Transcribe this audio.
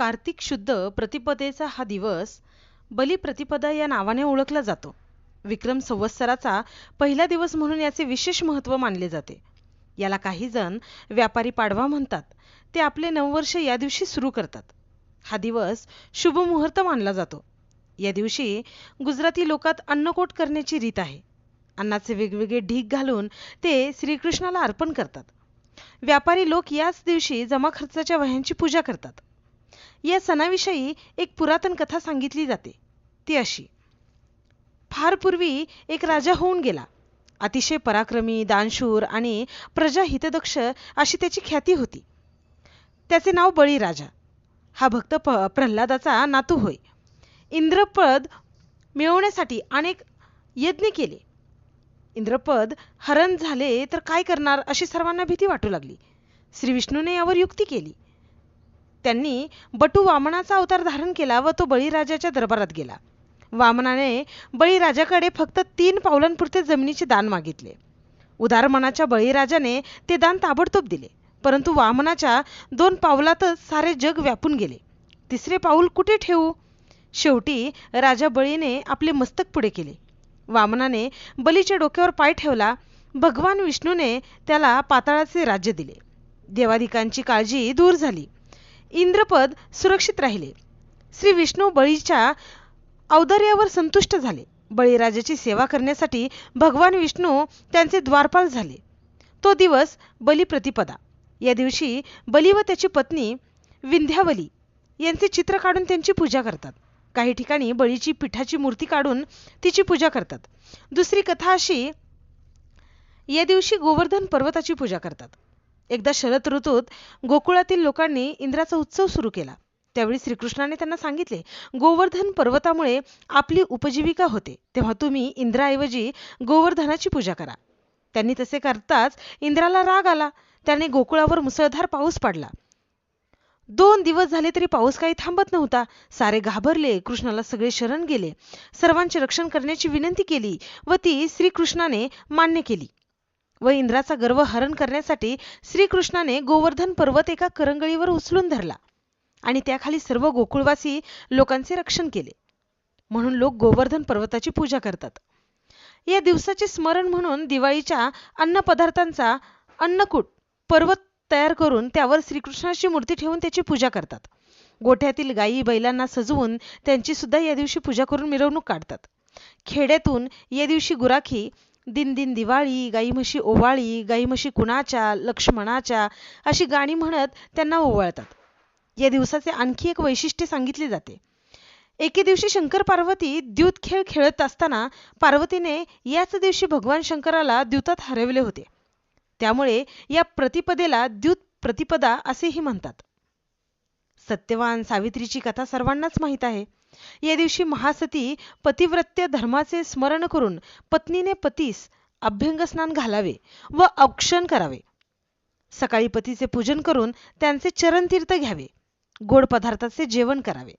कार्तिक शुद्ध प्रतिपदेचा हा दिवस बलिप्रतिपदा या नावाने ओळखला जातो. विक्रम संवत्सराचा पहिला दिवस म्हणून याचे विशेष महत्त्व मानले जाते. याला काही जण व्यापारी पाडवा म्हणतात. ते आपले नववर्ष या दिवशी सुरू करतात. हा दिवस शुभ मुहूर्त मानला जातो. या दिवशी गुजराती लोकात अन्नकोट करण्याची रीत आहे. अन्नाचे वेगवेगळे ढीग घालून ते श्रीकृष्णाला अर्पण करतात. व्यापारी लोक याच दिवशी जमा खर्चाच्या वह्यांची पूजा करतात. या सणाविषयी एक पुरातन कथा सांगितली जाते. ती अशी. फार पूर्वी एक राजा होऊन गेला. अतिशय पराक्रमी दानशूर आणि प्रजाहितदक्ष अशी त्याची ख्याती होती. त्याचे नाव बळीराजा. हा भक्त प्रल्हादाचा नातू होय. इंद्रपद मिळवण्यासाठी अनेक यज्ञ केले. इंद्रपद हरण झाले तर काय करणार अशी सर्वांना भीती वाटू लागली. श्री विष्णूने यावर युक्ती केली. त्यांनी बटू वामनाचा अवतार धारण केला व तो बळीराजाच्या दरबारात गेला. वामनाने बळीराजाकडे फक्त तीन पावलांपुरते जमिनीचे दान मागितले. उदार मनाच्या बळीराजाने ते दान ताबडतोब दिले परंतु वामनाच्या दोन पावलातच सारे जग व्यापून गेले. तिसरे पाऊल कुठे ठेवू? शेवटी राजा बळीने आपले मस्तक पुढे केले. वामनाने बलीच्या डोक्यावर पाय ठेवला. भगवान विष्णूने त्याला पाताळाचे राज्य दिले. देवादिकांची काळजी दूर झाली. इंद्रपद सुरक्षित राहिले. श्री विष्णू बळीच्या औदार्यावर संतुष्ट झाले. बळीराजाची सेवा करण्यासाठी भगवान विष्णू त्यांचे द्वारपाल झाले. तो दिवस बलिप्रतिपदा. या दिवशी बली व त्याची पत्नी विंध्यावली यांचे चित्र काढून त्यांची पूजा करतात. काही ठिकाणी बळीची पिठाची मूर्ती काढून तिची पूजा करतात. दुसरी कथा अशी या दिवशी गोवर्धन पर्वताची पूजा करतात. एकदा शरद ऋतूत गोकुळातील लोकांनी इंद्राचा उत्सव सुरू केला. त्यावेळी श्रीकृष्णाने त्यांना सांगितले गोवर्धन पर्वतामुळे आपली उपजीविका होते. तेव्हा तुम्ही इंद्राऐवजी गोवर्धनाची पूजा करा. त्यांनी तसे करताच इंद्राला राग आला. त्याने गोकुळावर मुसळधार पाऊस पडला. दोन दिवस झाले तरी पाऊस काही थांबत नव्हता. सारे घाबरले. कृष्णाला सगळे शरण गेले. सर्वांचे रक्षण करण्याची विनंती केली व ती श्रीकृष्णाने मान्य केली. व इंद्राचा गर्व हरण करण्यासाठी श्रीकृष्णाने गोवर्धन पर्वत एका करंगळीवर उचलून धरला आणि त्याखाली सर्व गोकुळवासी लोकांचे रक्षण केले. म्हणून लोक गोवर्धन पर्वताची पूजा करतात. या दिवसाचे स्मरण म्हणून दिवाळीच्या अन्न पदार्थांचा अन्नकूट पर्वत तयार करून त्यावर श्रीकृष्णाची मूर्ती ठेवून त्याची पूजा करतात. गोठ्यातील गायी बैलांना सजवून त्यांची सुद्धा या दिवशी पूजा करून मिरवणूक काढतात. खेड्यातून या दिवशी गुराखी दिन दिन दिवाळी गाई म्हशी ओवाळी गाई म्हशी कुणाच्या लक्ष्मणाच्या अशी गाणी म्हणत त्यांना ओवाळतात. या दिवसाचे आणखी एक वैशिष्ट्य सांगितले जाते. एके दिवशी शंकर पार्वती द्यूत खेळ खेळत असताना पार्वतीने याच दिवशी भगवान शंकराला द्यूतात हरवले होते. त्यामुळे या प्रतिपदेला द्यूत प्रतिपदा असेही म्हणतात. सत्यवान सावित्रीची कथा सर्वांनाच माहीत आहे. या दिवशी महासती पतिव्रत्य धर्माचे स्मरण करून पत्नीने पतीस अभ्यंग स्नान घालावे व औक्षण करावे. सकाळी पतीचे पूजन करून त्यांचे चरणतीर्थ घ्यावे. गोड पदार्थाचे जेवण करावे.